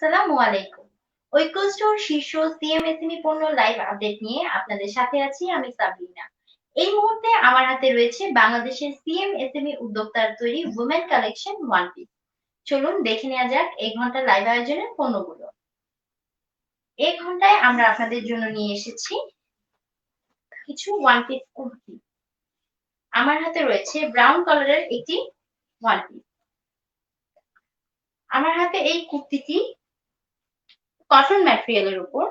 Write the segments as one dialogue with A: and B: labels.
A: আসসালামু আলাইকুম। ঐক্য স্টোর শীর্ষ সিএমএসএমই E পণ্য লাইভ আপডেট নিয়ে আপনাদের সাথে আছি আমি সাবরিনা এই মুহূর্তে আমার হাতে রয়েছে বাংলাদেশের সিএমএসএমই E উদ্যোক্তার তৈরি কালেকশন ওয়ান পিস চলুন দেখে নেওয়া যাক এই ঘণ্টা লাইভ আয়োজনের পণ্যগুলো। এই ঘন্টায় আমরা আপনাদের জন্য নিয়ে এসেছি কিছু ওয়ান পিস কুর্তি। আমার হাতে রয়েছে ব্রাউন কালারের একটি ওয়ান পিস আমার হাতে এই কুর্তিটি কটন ম্যাটেরিয়ালের উপর।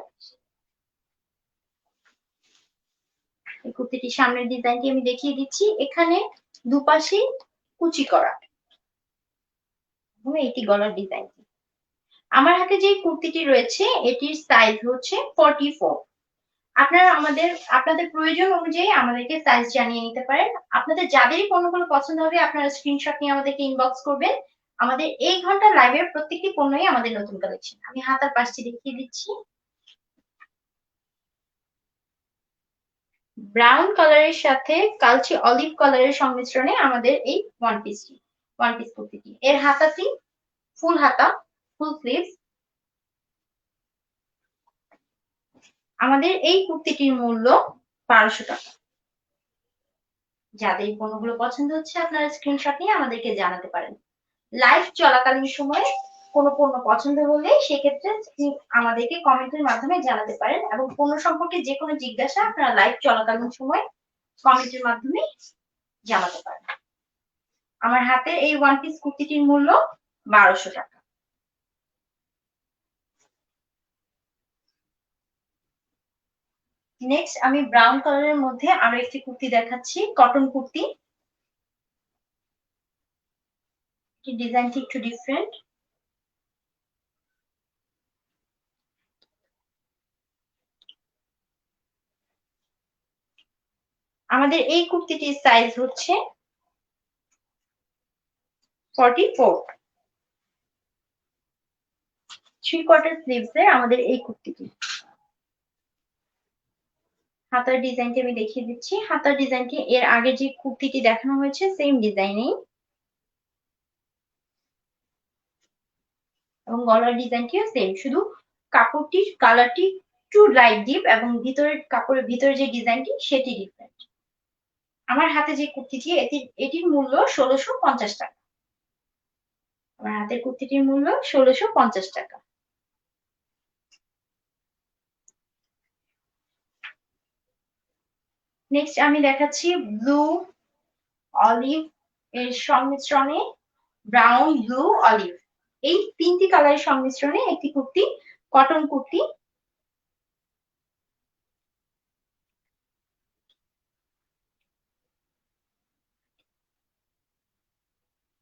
A: এই কুর্তিটির সামনের ডিজাইনটি আমি দেখিয়ে দিচ্ছি। এখানে দুপাশেই কুচি করা। এইটি গলার ডিজাইনটি আমার হাতে যে কুর্তিটি রয়েছে, এটির সাইজ হচ্ছে ফর্টি ফোর আপনারা আমাদের, আপনাদের প্রয়োজন অনুযায়ী আমাদেরকে সাইজ জানিয়ে নিতে পারেন। আপনাদের যাদেরই পণ্যগুলো পছন্দ হবে, আপনারা স্ক্রিনশট নিয়ে আমাদেরকে ইনবক্স করবেন। আমাদের এই ঘণ্টা লাইভের প্রত্যেকটি পণ্যই আমাদের নতুন কালেকশন আমি হাতার পাশটি দেখিয়ে দিচ্ছি। ব্রাউন কালারের সাথে কালচে অলিভ কালারের সংমিশ্রণে আমাদের এই ওয়ান পিসটি ওয়ান পিস কুর্তিটি। এর হাতাটি ফুল হাতা ফুল স্লিভস আমাদের এই কুর্তিটির মূল্য বারোশো টাকা। যাদের পণ্যগুলো পছন্দ হচ্ছে, আপনারা স্ক্রিনশট নিয়ে আমাদেরকে জানাতে পারেন। লাইভ চলাকালীন সময়ে কোনো পণ্য পছন্দ হলে সেক্ষেত্রে আমাদেরকে কমেন্টের মাধ্যমে জানাতে পারেন এবং পণ্য সম্পর্কে যে কোনো জিজ্ঞাসা আপনারা লাইভ চলাকালীন সময় কমেন্টের মাধ্যমে জানাতে পারেন। আমার হাতে এই ওয়ান পিস কুর্তিটির মূল্য বারোশো টাকা। নেক্সট আমি ব্রাউন কালারের মধ্যে আরও একটি কুর্তি দেখাচ্ছি কটন কুর্তি। ডিজাইনটি একটু ডিফারেন্ট আমাদের এই কুর্তিটির সাইজ হচ্ছে forty four three quarter sleeves আমাদের এই কুর্তিটি। হাতার ডিজাইনটি আমি দেখিয়ে দিচ্ছি। হাতার ডিজাইনটি এর আগে যে কুর্তিটি দেখানো হয়েছে সেম ডিজাইনেই এবং গলার ডিজাইনটিও সেম শুধু কাপড়টির কালারটি একটু লাইট ডিপ এবং ভিতরের কাপড়ের ভিতরে যে ডিজাইনটি সেটি ডিফারেন্ট আমার হাতে যে কুর্তিটি এটি, এটির মূল্য ষোলোশো পঞ্চাশ টাকা। আমার হাতের কুর্তিটির মূল্য ষোলোশো পঞ্চাশ টাকা। নেক্সট আমি দেখাচ্ছি ব্লু অলিভ এর সংমিশ্রণে ব্রাউন ব্লু অলিভ এই তিনটি কালারের সংমিশ্রণে একটি কুর্তি কটন কুর্তি।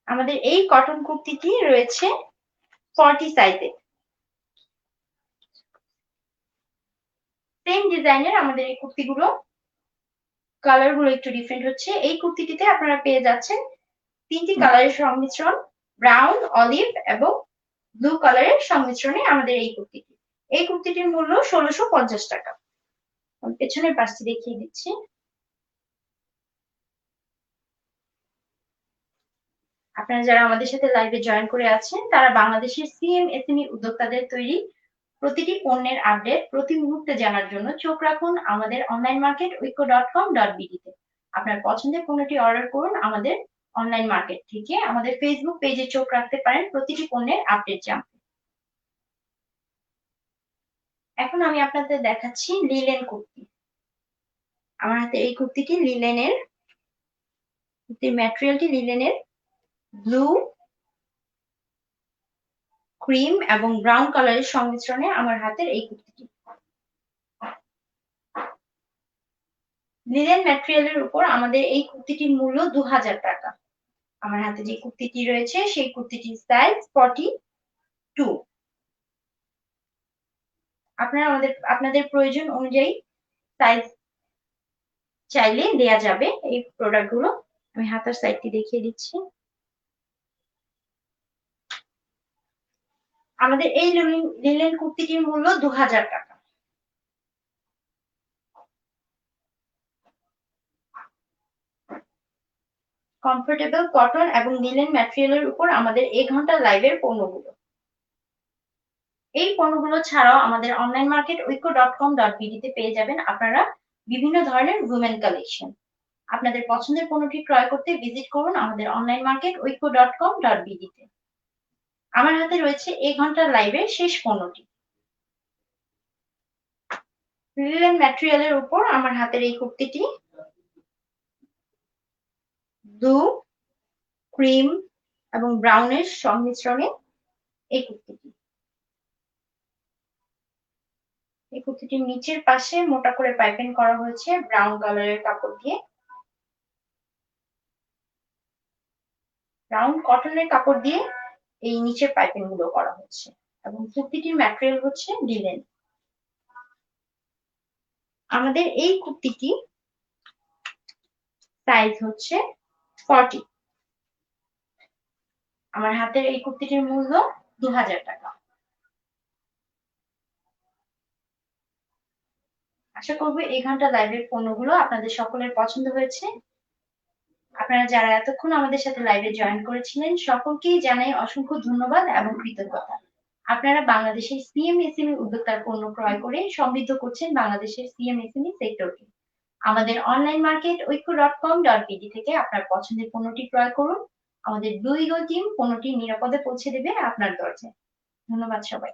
A: আমাদের এই কটন কুর্তিটি রয়েছে ফর্টি সাইজে। সেম ডিজাইনের আমাদের এই কুর্তিগুলো। কালারগুলো একটু ডিফারেন্ট হচ্ছে। এই কুর্তিটিতে আপনারা পেয়ে যাচ্ছেন তিনটি কালারের সংমিশ্রণ। ব্রাউন অলিভ এবং ব্লু কালারের সংমিশ্রণে আমাদের এই কুর্তিটি। এই কুর্তিটির মূল্য ষোলোশো পঞ্চাশ টাকা। পেছনের পাশটি দেখিয়ে দিচ্ছি। আপনারা যারা আমাদের সাথে লাইভে জয়েন করে আছেন, তারা বাংলাদেশের সিএমএসএমই উদ্যোক্তাদের তৈরি প্রতিটি পণ্যের আপডেট প্রতি মুহূর্তে জানার জন্য চোখ রাখুন আমাদের online market Oikko dot com dot বিডিতে আপনার পছন্দের পণ্যটি অর্ডার করুন আমাদের অনলাইন মার্কেট থেকে আমাদের ফেসবুক পেজে চোখ রাখতে পারেন প্রতিটি পণ্যের আপডেট জানতে। এখন আমি আপনাদের দেখাচ্ছি লিলেন কুর্তি। আমার হাতে এই কুর্তিটি লিলেনের কুর্তির ম্যাটেরিয়ালটি লিলেনের ব্লু ক্রিম এবং ব্রাউন কালারের সংমিশ্রণে আমার হাতের এই কুর্তিটি। লিলেন ম্যাটেরিয়ালের উপর আমাদের এই কুর্তিটির মূল্য দু হাজার টাকা। আমার হাতে যে কুর্তিটি রয়েছে, সেই কুর্তিটির সাইজ ফর্টি টু আপনারা আমাদের, আপনাদের প্রয়োজন অনুযায়ী সাইজ চাইলে দেয়া যাবে এই প্রোডাক্টগুলো। আমি হাতার সাইডটি দেখিয়ে দিচ্ছি। আমাদের এই লিলেন কুর্তিটির মূল্য দু হাজার টাকা। কমফোর্টেবল কটন এবং লিলেন ম্যাটেরিয়ালের উপর আমাদের এই ঘণ্টা লাইভের পণ্যগুলো। এই পণ্যগুলো ছাড়াও আমাদের online market Oikko dot com dot বিডিতে পেয়ে যাবেন আপনারা বিভিন্ন ধরনের উইমেন কালেকশন আপনাদের পছন্দের পণ্যটি ক্রয় করতে ভিজিট করুন আমাদের online market Oikko dot com dot বিডিতে আমার হাতে রয়েছে এই ঘণ্টার লাইভের শেষ পণ্যটি। লিলেন ম্যাটেরিয়ালের উপর আমার হাতের এই কুর্তিটি। ব্লু, ক্রিম এবং ব্রাউনের সংমিশ্রণে এই কুর্তিটি। এই কুর্তিটির নিচের পাশে মোটা করে পাইপিং করা হয়েছে ব্রাউন কালারের কাপড় দিয়ে। ব্রাউন কটনের কাপড় দিয়ে এই নিচের পাইপিংগুলো করা হচ্ছে এবং কুর্তিটির ম্যাটেরিয়াল হচ্ছে লিলেন আমাদের এই কুর্তিটি সাইজ হচ্ছে ফর্টি। আমার হাতের এই কুর্তিটির মূল্য দু হাজার টাকা। আশা করব এই ঘণ্টা লাইভের পণ্যগুলো আপনাদের সকলের পছন্দ হয়েছে। আপনারা যারা এতক্ষণ আমাদের সাথে লাইভে জয়েন করেছিলেন, সকলকেই জানাই অসংখ্য ধন্যবাদ এবং কৃতজ্ঞতা। আপনারা বাংলাদেশের সিএমএসএমই উদ্যোক্তার পণ্য ক্রয় করে সমৃদ্ধ করছেন বাংলাদেশের সিএমএসএমই সেক্টরকে আমাদের online market Oikko dot com dot BD থেকে আপনার পছন্দের পণ্যটি ক্রয় করুন। আমাদের দুই গো টিম পণ্যটি নিরাপদে পৌঁছে দেবে আপনার দরজায়। ধন্যবাদ সবাই